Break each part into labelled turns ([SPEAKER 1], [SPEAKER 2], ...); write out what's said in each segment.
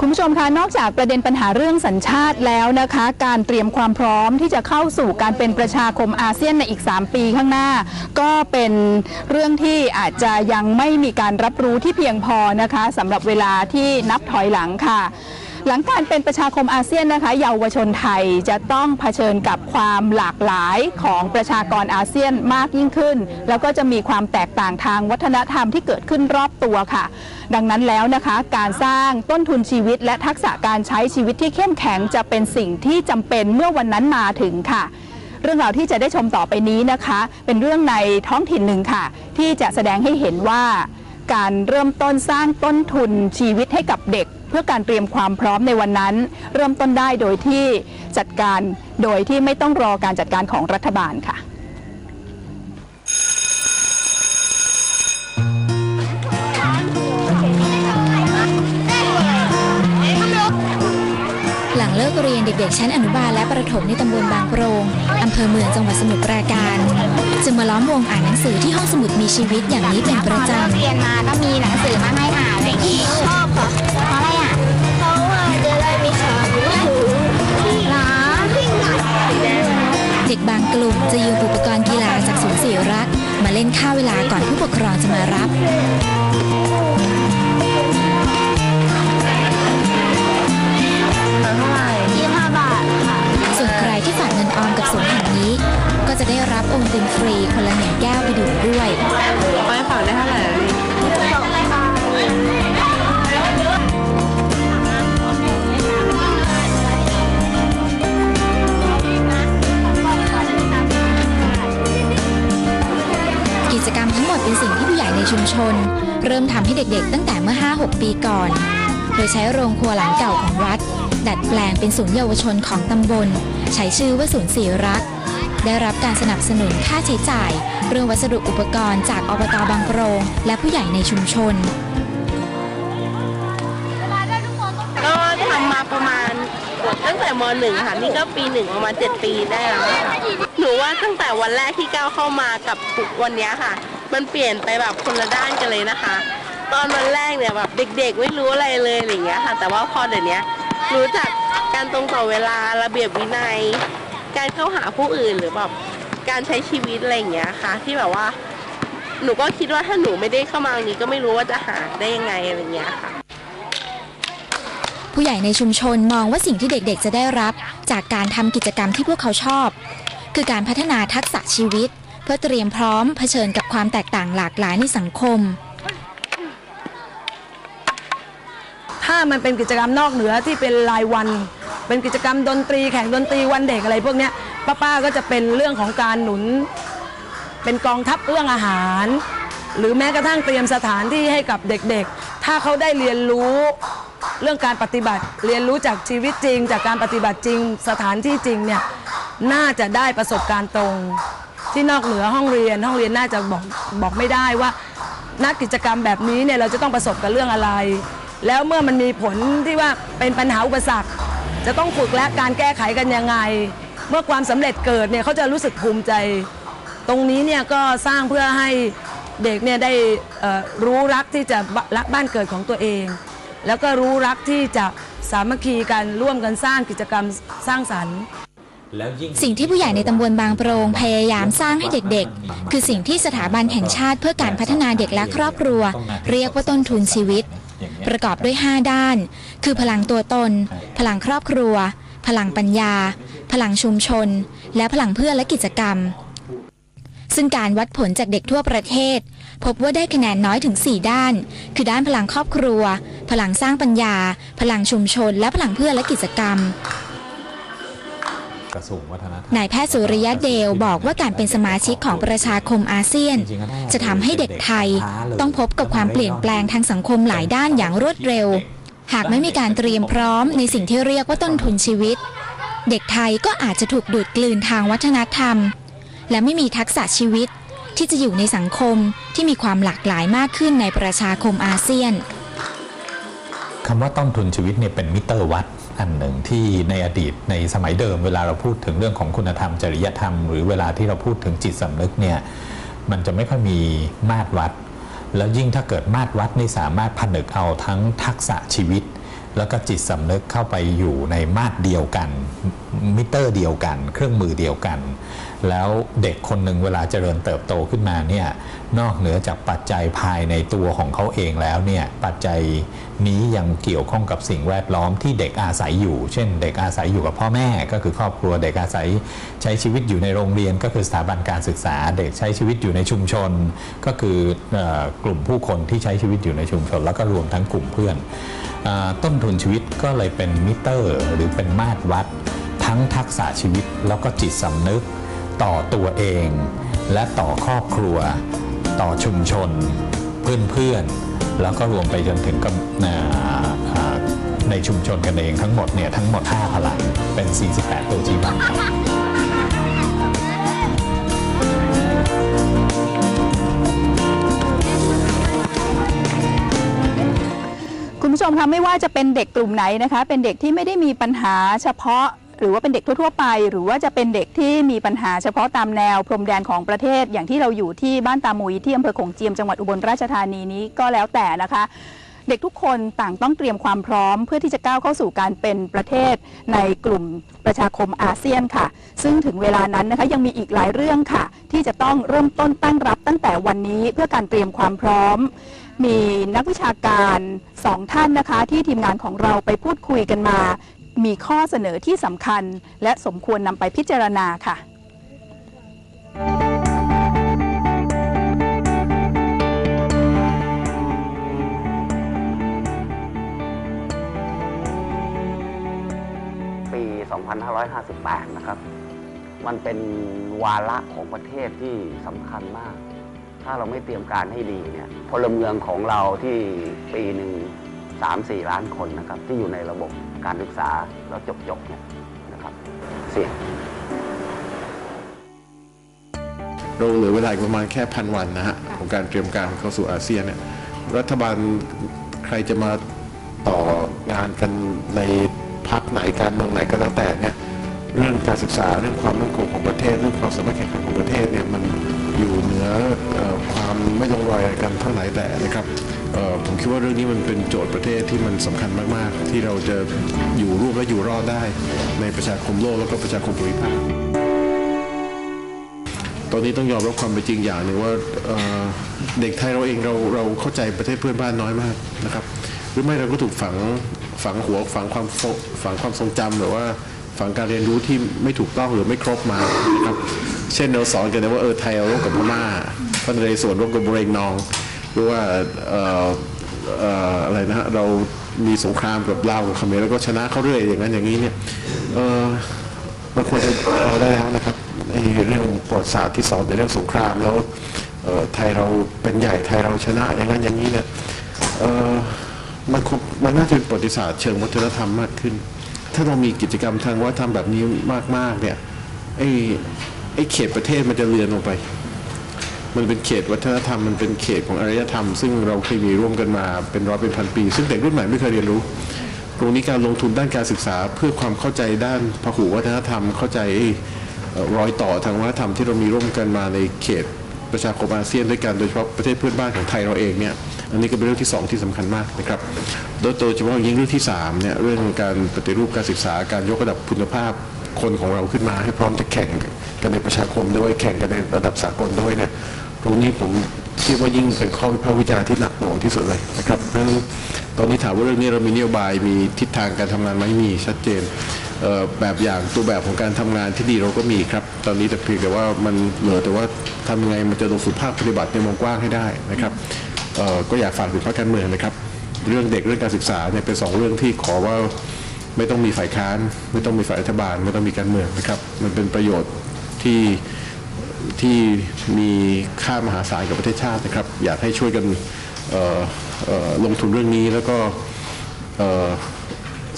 [SPEAKER 1] คุณผู้ชมคะนอกจากประเด็นปัญหาเรื่องสัญชาติแล้วนะคะ การเตรียมความพร้อมที่จะเข้าสู่การเป็นประชาคมอาเซียนในอีก 3 ปีข้างหน้า ก็เป็นเรื่องที่อาจจะยังไม่มีการรับรู้ที่เพียงพอนะคะสำหรับเวลาที่นับถอยหลังค่ะ หลังการเป็นประชาคมอาเซียนนะคะ เยาวชนไทยจะต้องเผชิญกับความหลากหลายของประชากรอาเซียนมากยิ่งขึ้น แล้วก็จะมีความแตกต่างทางวัฒนธรรมที่เกิดขึ้นรอบตัวค่ะ ดังนั้นแล้วนะคะ การสร้างต้นทุนชีวิต และทักษะการใช้ชีวิตที่เข้มแข็งจะเป็นสิ่งที่จำเป็นเมื่อวันนั้นมาถึงค่ะเรื่องราวที่จะได้ชมต่อไปนี้นะคะ เป็นเรื่องในท้องถิ่นหนึ่งค่ะ ที่จะแสดงให้เห็นว่า การเริ่มต้นสร้างต้นทุนชีวิตให้กับเด็ก เพื่อการเตรียมความพร้อมในวันนั้น เริ่มต้นได้โดยที่จัดการโดยที่ไม่ต้องรอการจัดการของรัฐบาลค่ะ
[SPEAKER 2] หลังเลิกเรียนเด็กๆชั้นอนุบาลและประถมในตำบลบางโปรง อำเภอเมืองจังหวัดสมุทรปราการ จึงมาล้อมวงอ่านหนังสือที่ห้องสมุดมีชีวิตอย่างนี้เป็นประจ
[SPEAKER 3] เรียนมาก็มีหนังสือมาให้อ่านอะไรอย่างงี้ชอบค่ะเพราะอะไร ไป
[SPEAKER 2] ฝากได้
[SPEAKER 4] เท่าไหร่
[SPEAKER 2] กิจกรรมทั้งหมดเป็นสิ่งที่ผู้ใหญ่ในชุมชน เริ่มทำให้เด็กๆ ตั้งแต่เมื่อ 5-6 ปีก่อน โดยใช้โรงครัวหลังเก่าของวัด ดัดแปลงเป็นศูนย์เยาวชนของตำบล ใช้ชื่อว่าศูนย์สีรักษ์ ได้รับการสนับสนุนค่าใช้จ่าย เรื่องวัสดุอุปกรณ์จากอบตบางโปรงและผู้ใหญ่ในชุมชน
[SPEAKER 4] ก็ทำมาประมาณตั้งแต่มหนึ่งค่ะนี่ก็ปีหนึ่งประมาณเจ็ดปีได้แล้วค่ะหนูว่าตั้งแต่วันแรกที่ก้าวเข้ามากับวันนี้ค่ะ มันเปลี่ยนไปแบบคนละด้านกันเลยนะคะ ตอนวันแรกเนี่ยแบบเด็กๆไม่รู้อะไรเลยอะไรอย่างเงี้ยค่ะ แต่ว่าพอเดี๋ยวนี้รู้จักการตรงต่อเวลาระเบียบวินัย การเข้าหาผู้อื่นหรือแบบการใช้ชีวิตอะไรอย่างเงี้ยค่ะ ที่แบบว่า หนูก็คิดว่าถ้าหนูไม่ได้เข้ามาตรงนี้ก็ไม่รู้ว่าจะหาได้ยังไงอะไรอย่างเงี้ยค่ะ
[SPEAKER 2] ผู้ใหญ่ในชุมชนมองว่าสิ่งที่เด็กๆจะได้รับ จากการทำกิจกรรมที่พวกเขาชอบ คือการพัฒนาทักษะชีวิต เพื่อเตรียมพร้อมเผชิญกับความแตกต่างหลากหลายในสังคม
[SPEAKER 5] ถ้ามันเป็นกิจกรรมนอกเหนือที่เป็นรายวัน เป็นกิจกรรมดนตรีแข่งดนตรีวันเด็กอะไรพวกเนี้ยป้าป้าๆก็จะเป็นเรื่องของการหนุน เป็นกองทัพเรื่องอาหาร หรือแม้กระทั่งเตรียมสถานที่ให้กับเด็กๆ ถ้าเขาได้เรียนรู้เรื่องการปฏิบัติเรียนรู้จากชีวิตจริง จากการปฏิบัติจริง สถานที่จริงเนี่ยน่าจะได้ประสบการณ์ตรง ที่นอกเหนือห้องเรียน ห้องเรียนน่าจะบอกบอกไม่ได้ว่า นักกิจกรรมแบบนี้เนี่ยเราจะต้องประสบกับเรื่องอะไร แล้วเมื่อมันมีผลที่ว่าเป็นปัญหาอุปสรรค จะต้องฝึกและการแก้ไขกันยังไง เมื่อความสำเร็จเกิดเนี่ยเขาจะรู้สึกภูมิใจ ตรงนี้เนี่ยก็สร้างเพื่อให้เด็กเนี่ยได้เอ่อรู้รักที่จะรักบ้านเกิดของตัวเอง แล้วก็รู้รักที่จะสามัคคีกันร่วมกันสร้างกิจกรรมสร้างสรรค์
[SPEAKER 2] สิ่งที่ผู้ใหญ่ในตำบลบางโปรงพยายามสร้างให้เด็กๆ คือสิ่งที่สถาบันแห่งชาติเพื่อการพัฒนาเด็กและครอบครัว เรียกว่าต้นทุนชีวิต ประกอบด้วย 5 ด้าน คือพลังตัวตน พลังครอบครัว พลังปัญญา พลังชุมชน และพลังเพื่อนและกิจกรรม ซึ่งการวัดผลจากเด็กทั่วประเทศ พบว่าได้คะแนนน้อยถึง 4 ด้าน คือด้านพลังครอบครัว พลังสร้างปัญญา พลังชุมชน และพลังเพื่อนและกิจกรรม
[SPEAKER 6] กระทรวงวัฒนธรรม
[SPEAKER 2] นายแพทย์สุริยะเดลบอกว่าการเป็นสมาชิกของประชาคมอาเซียน จะทำให้เด็กไทย ต้องพบกับความเปลี่ยนแปลงทางสังคมหลายด้านอย่างรวดเร็ว หากไม่มีการเตรียมพร้อมในสิ่งที่เรียกว่าต้นทุนชีวิต เด็กไทยก็อาจจะถูกดูดกลืนทางวัฒนธรรม และไม่มีทักษะชีวิตที่จะอยู่ในสังคมที่มีความหลากหลายมากขึ้นในประชาคมอาเซียน
[SPEAKER 6] คำว่าต้นทุนชีวิตเนี่ยเป็นมิเตอร์วัด อันหนึ่งที่ในอดีตในสมัยเดิมเวลาเราพูดถึงเรื่องของคุณธรรมจริยธรรม หรือเวลาที่เราพูดถึงจิตสำนึกเนี่ยมันจะไม่ค่อยมีมาตรวัด แล้วยิ่งถ้าเกิดมาตรวัดนี่สามารถผนึกเอาทั้งทักษะชีวิต แล้วก็จิตสำนึกเข้าไปอยู่ในมาตรเดียวกัน มิเตอร์เดียวกัน เครื่องมือเดียวกันแล้วเด็กคนหนึ่งเวลาเจริญเติบโตขึ้นมาเนี่ยนอกเหนือจากปัจจัยภายในตัวของเขาเองแล้วเนี่ยปัจจัยนี้ยังเกี่ยวข้องกับสิ่งแวดล้อมที่เด็กอาศัยอยู่ เช่น เด็กอาศัยอยู่กับพ่อแม่ก็คือครอบครัวเด็กอาศัยใช้ชีวิตอยู่ในโรงเรียนก็คือสถาบันการศึกษา เด็กใช้ชีวิตอยู่ในชุมชน ก็คืออกลุ่มผู้คนที่ใช้ชีวิตอยู่ในชุมชน แล้วก็รวมทั้งกลุ่มเพื่อนอต้นทุนชีวิตก็เลยเป็นมิเตอร์ หรือเป็นมาตรวัด ทั้งทักษะชีวิตแล้วก็จิตสำนึก ต่อตัวเอง และต่อครอบครัว ต่อชุมชน เพื่อนๆ แล้วก็รวมไปจนถึงกับอ่าอ่าในชุมชนกันเองทั้งหมดเนี่ยทั้งหมด 5 พลังเป็น 48 ตัวชี้วัดครับ
[SPEAKER 1] คุณผู้ชมคะไม่ว่าจะเป็นเด็กกลุ่มไหนนะคะ เป็นเด็กที่ไม่ได้มีปัญหาเฉพาะ หรือว่าเป็นเด็กทั่วๆไป หรือว่าจะเป็นเด็กที่มีปัญหาเฉพาะตามแนวพรมแดนของประเทศ อย่างที่เราอยู่ที่บ้านตามุยที่อำเภอขงเจียมจังหวัดอุบลราชธานีนี้ก็แล้วแต่นะคะ เด็กทุกคนต่างต้องเตรียมความพร้อม เพื่อที่จะก้าวเข้าสู่การเป็นประเทศในกลุ่มประชาคมอาเซียนค่ะ ซึ่งถึงเวลานั้นนะคะยังมีอีกหลายเรื่องค่ะ ที่จะต้องเริ่มต้นตั้งรับตั้งแต่วันนี้เพื่อการเตรียมความพร้อมมีนักวิชาการสองท่านนะคะ ที่ทีมงานของเราไปพูดคุยกันมา มีข้อเสนอที่สำคัญ และสมควรนำไปพิจารณาค่ะ
[SPEAKER 7] ปี 2558 นะครับ มันเป็นวาระของประเทศที่สำคัญมาก ถ้าเราไม่เตรียมการให้ดีเนี่ย พลเมืองของเราที่ปีหนึ่ง3-4 ล้านคนนะครับ ที่อยู่ในระบบ การศึกษาแล้วจบๆเนี่ยนะครับเสี่ยง
[SPEAKER 8] เราเหลือเวลาอีกประมาณแค่พันวันนะฮะของการเตรียมการเข้าสู่อาเซียนเนี่ยรัฐบาลใครจะมาต่องานกันในพักไหนการเมืองไหนก็แล้วแต่เนี่ยเรื่องการศึกษาเรื่องความมั่นคงของประเทศ เรื่องความสามารถแข่งขันของประเทศเนี่ยมัน อยู่เหนือความไม่ลงรอยกันเท่าไหร่แต่นะครับผมคิดว่าเรื่องนี้มันเป็นโจทย์ประเทศที่มันสำคัญมากๆ ที่เราจะอยู่ร่วมและอยู่รอดได้ในประชาคมโลกแล้วก็ประชาคมภูมิภาคตอนนี้ต้องยอมรับความเป็นจริงอย่างหนึ่งว่าเเด็กไทยเราเองเราเราเข้าใจประเทศเพื่อนบ้านน้อยมากนะครับ หรือไม่เราก็ถูกฝังฝังหัวฝังความฝังความทรงจำหรือว่าฝังการเรียนรู้ที่ไม่ถูกต้องหรือไม่ครบมานะครับ เช่นเราสอนกันนะว่าเออไทยเราร่วมกับพม่าพระนเรศวรร่วมกับบุเรงนอง หรือว่าอะไรนะเรามีสงครามกับลาวกับเขมรแล้วก็ชนะเขาเรื่อยอย่างนั้นอย่างนี้เนี่ยเออมันควรจะเอาได้แล้วนะครับไอ้เรื่องประวัติศาสตร์ที่สอนในเรื่องสงครามแล้วไทยเราเป็นใหญ่ไทยเราชนะอย่างนั้นอย่างนี้เนี่ยมันมันน่าจะเป็นประวัติศาสตร์เชิงวัฒนธรรมมากขึ้น ถ้าเรามีกิจกรรมทางวัฒนธรรมแบบนี้มากๆเนี่ยไอ้ ไอ้เขตประเทศมันจะเลือนลงไป มันเป็นเขตวัฒนธรรม มันเป็นเขตของอารยธรรม ซึ่งเราเคยมีร่วมกันมาเป็นร้อยเป็นพันปี ซึ่งเด็กรุ่นใหม่ไม่เคยเรียนรู้ ตรงนี้การลงทุนด้านการศึกษาเพื่อความเข้าใจด้านพหุวัฒนธรรม เข้าใจรอยต่อทางวัฒนธรรมที่เรามีร่วมกันมาในเขตประชาคมอาเซียนด้วยกันโดยเฉพาะประเทศเพื่อนบ้านของไทยเราเองเนี่ยอันนี้ก็เป็นเรื่องที่สองที่สำคัญมากนะครับโดยโดยเฉพาะยิ่งเรื่องที่สามเนี่ยเรื่องการปฏิรูปการศึกษาการยกระดับคุณภาพ คนของเราขึ้นมาให้พร้อมจะแข่งกันในประชาคมด้วยแข่งกันในระดับสากลด้วยเนี่ยตรงนี้ผมคิดว่ายิ่งเป็นข้อวิพากษ์วิจารณ์ที่หนักหน่วงที่สุดเลยนะครับเพราะฉะนั้นตอนนี้ถามว่าเรื่องนี้เรามีนโยบายมีทิศทางการทำงานไหมมีชัดเจนเแบบอย่างตัวแบบของการทำงานที่ดีเราก็มีครับ ตอนนี้แต่เพียงแต่ว่ามันเหลือแต่ว่าทำยังไงมันจะลงสู่ภาคปฏิบัติในวงกว้างให้ได้นะครับก็อยากฝากถึงพรรคการเมืองนะครับ เรื่องเด็กเรื่องการศึกษาเนี่ยเป็นสองเรื่องที่ขอว่า ไม่ต้องมีฝ่ายค้าน ไม่ต้องมีฝ่ายรัฐบาล ไม่ต้องมีการเมืองนะครับ มันเป็นประโยชน์ที่ที่มีค่ามหาศาลกับประเทศชาตินะครับ อยากให้ช่วยกันลงทุนเรื่องนี้แล้วก็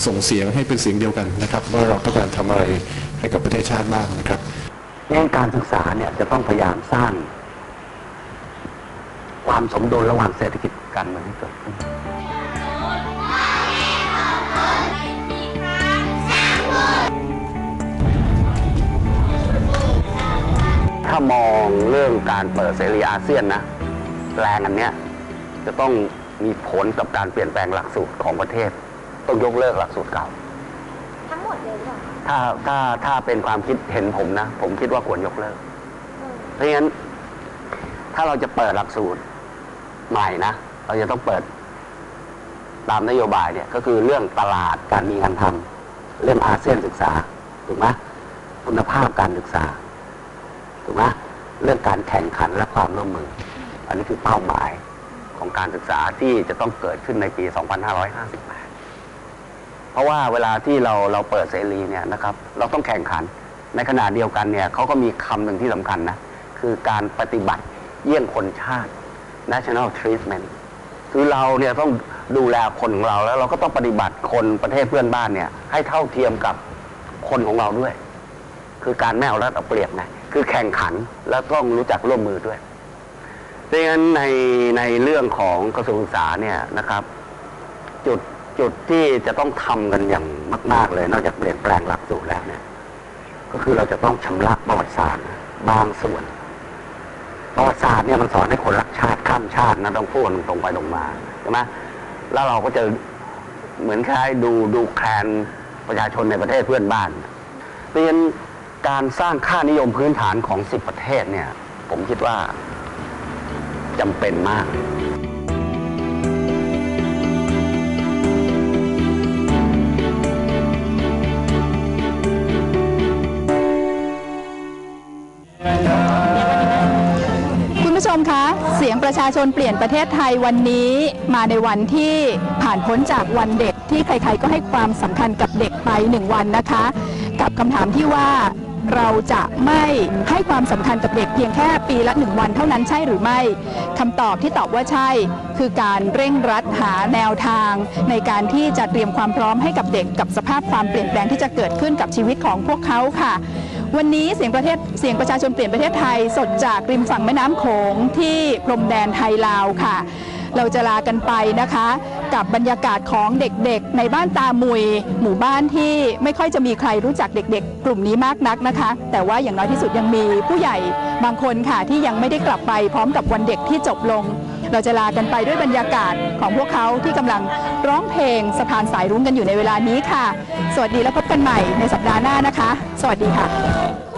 [SPEAKER 8] ส่งเสียงให้เป็นเสียงเดียวกันนะครับว่าเราต้องการทำอะไรให้กับประเทศชาติบ้างนะครับ
[SPEAKER 7] เรื่องการศึกษาเนี่ยจะต้องพยายามสร้าง ความสมดุลระหว่างเศรษฐกิจการเมืองให้เกิดขึ้น ถ้ามองเรื่องการเปิดเสรีอาเซียนนะแรงอันเนี้ยจะต้องมีผลกับการเปลี่ยนแปลงหลักสูตรของประเทศ ต้องยกเลิกหลักสูตรเก่า
[SPEAKER 3] ทั้งหมดเลยหรือเปล่า
[SPEAKER 7] ถ้าถ้าถ้าเป็นความคิดเห็นผมนะ ผมคิดว่าควรยกเลิกเพราะฉะนั้น ถ้าเราจะเปิดหลักสูตรใหม่นะ เราจะต้องเปิดตามนโยบายเนี่ย ก็คือเรื่องตลาดการมีงานทำเรื่องอาเซียนศึกษา ถูกไหมคุณภาพการศึกษา ถูกไหมเรื่องการแข่งขันและความร่วมมือ อันนี้คือเป้าหมายของการศึกษาที่จะต้องเกิดขึ้นในปี 2558 เพราะว่าเวลาที่เราเราเปิดเสรีเนี่ยนะครับ เราต้องแข่งขัน ในขณะเดียวกันเนี่ยเขาก็มีคำหนึ่งที่สำคัญนะ คือการปฏิบัติเยี่ยงคนชาติ national treatment คือเราเนี่ยต้องดูแลคนของเราแล้วเราก็ต้องปฏิบัติคนประเทศเพื่อนบ้านเนี่ยให้เท่าเทียมกับคนของเราด้วย คือการไม่เอารัดเอาเปรียบไง คือแข่งขันแล้วต้องรู้จักร่วมมือด้วยดังนั้นในในเรื่องของกระทรวงศึกษาเนี่ยนะครับ จุดจุดที่จะต้องทำกันอย่างมาก ๆ เลย นอกจากเปลี่ยนแปลงหลักสูตรแล้วเนี่ย ก็คือเราจะต้องชำระประวัติศาสตร์บางส่วนประวัติศาสตร์เนี่ยมันสอนให้คนรักชาติข้ามชาตินะต้องพูดตรงไปตรงมาใช่ไหมแล้วเราก็จะเหมือนคล้ายดูดูแคลนประชาชนในประเทศเพื่อนบ้านเพราะฉะนั้น การสร้างค่านิยมพื้นฐานของสิบประเทศเนี่ย ผมคิดว่าจำเป็นมาก
[SPEAKER 1] คุณผู้ชมคะ เสียงประชาชนเปลี่ยนประเทศไทยวันนี้มาในวันที่ผ่านพ้นจากวันเด็กที่ใครๆก็ให้ความสำคัญกับเด็กไปหนึ่งวันนะคะ กับคำถามที่ว่า เราจะไม่ให้ความสำคัญกับเด็กเพียงแค่ปีละหนึ่งวันเท่านั้นใช่หรือไม่คำตอบที่ตอบว่าใช่ คือการเร่งรัดหาแนวทาง ในการที่จะเตรียมความพร้อมให้กับเด็กกับสภาพความเปลี่ยนแปลงที่จะเกิดขึ้นกับชีวิตของพวกเขาค่ะวันนี้เสียงประเทศเสียงประชาชนเปลี่ยนประเทศไทยสดจากริมฝั่งแม่น้ำโขงที่พรมแดนไทยลาวค่ะ เราจะลากันไปนะคะ กับบรรยากาศของเด็กๆ ในบ้านตามุย หมู่บ้านที่ไม่ค่อยจะมีใครรู้จักเด็ก ๆ กลุ่มนี้มากนักนะคะ แต่ว่าอย่างน้อยที่สุดยังมีผู้ใหญ่บางคนค่ะที่ยังไม่ได้กลับไปพร้อมกับวันเด็กที่จบลง เราจะลากันไปด้วยบรรยากาศของพวกเขาที่กำลังร้องเพลงสะพานสายรุ้งกันอยู่ในเวลานี้ค่ะ สวัสดีและพบกันใหม่ในสัปดาห์หน้านะคะ สวัสดีค่ะ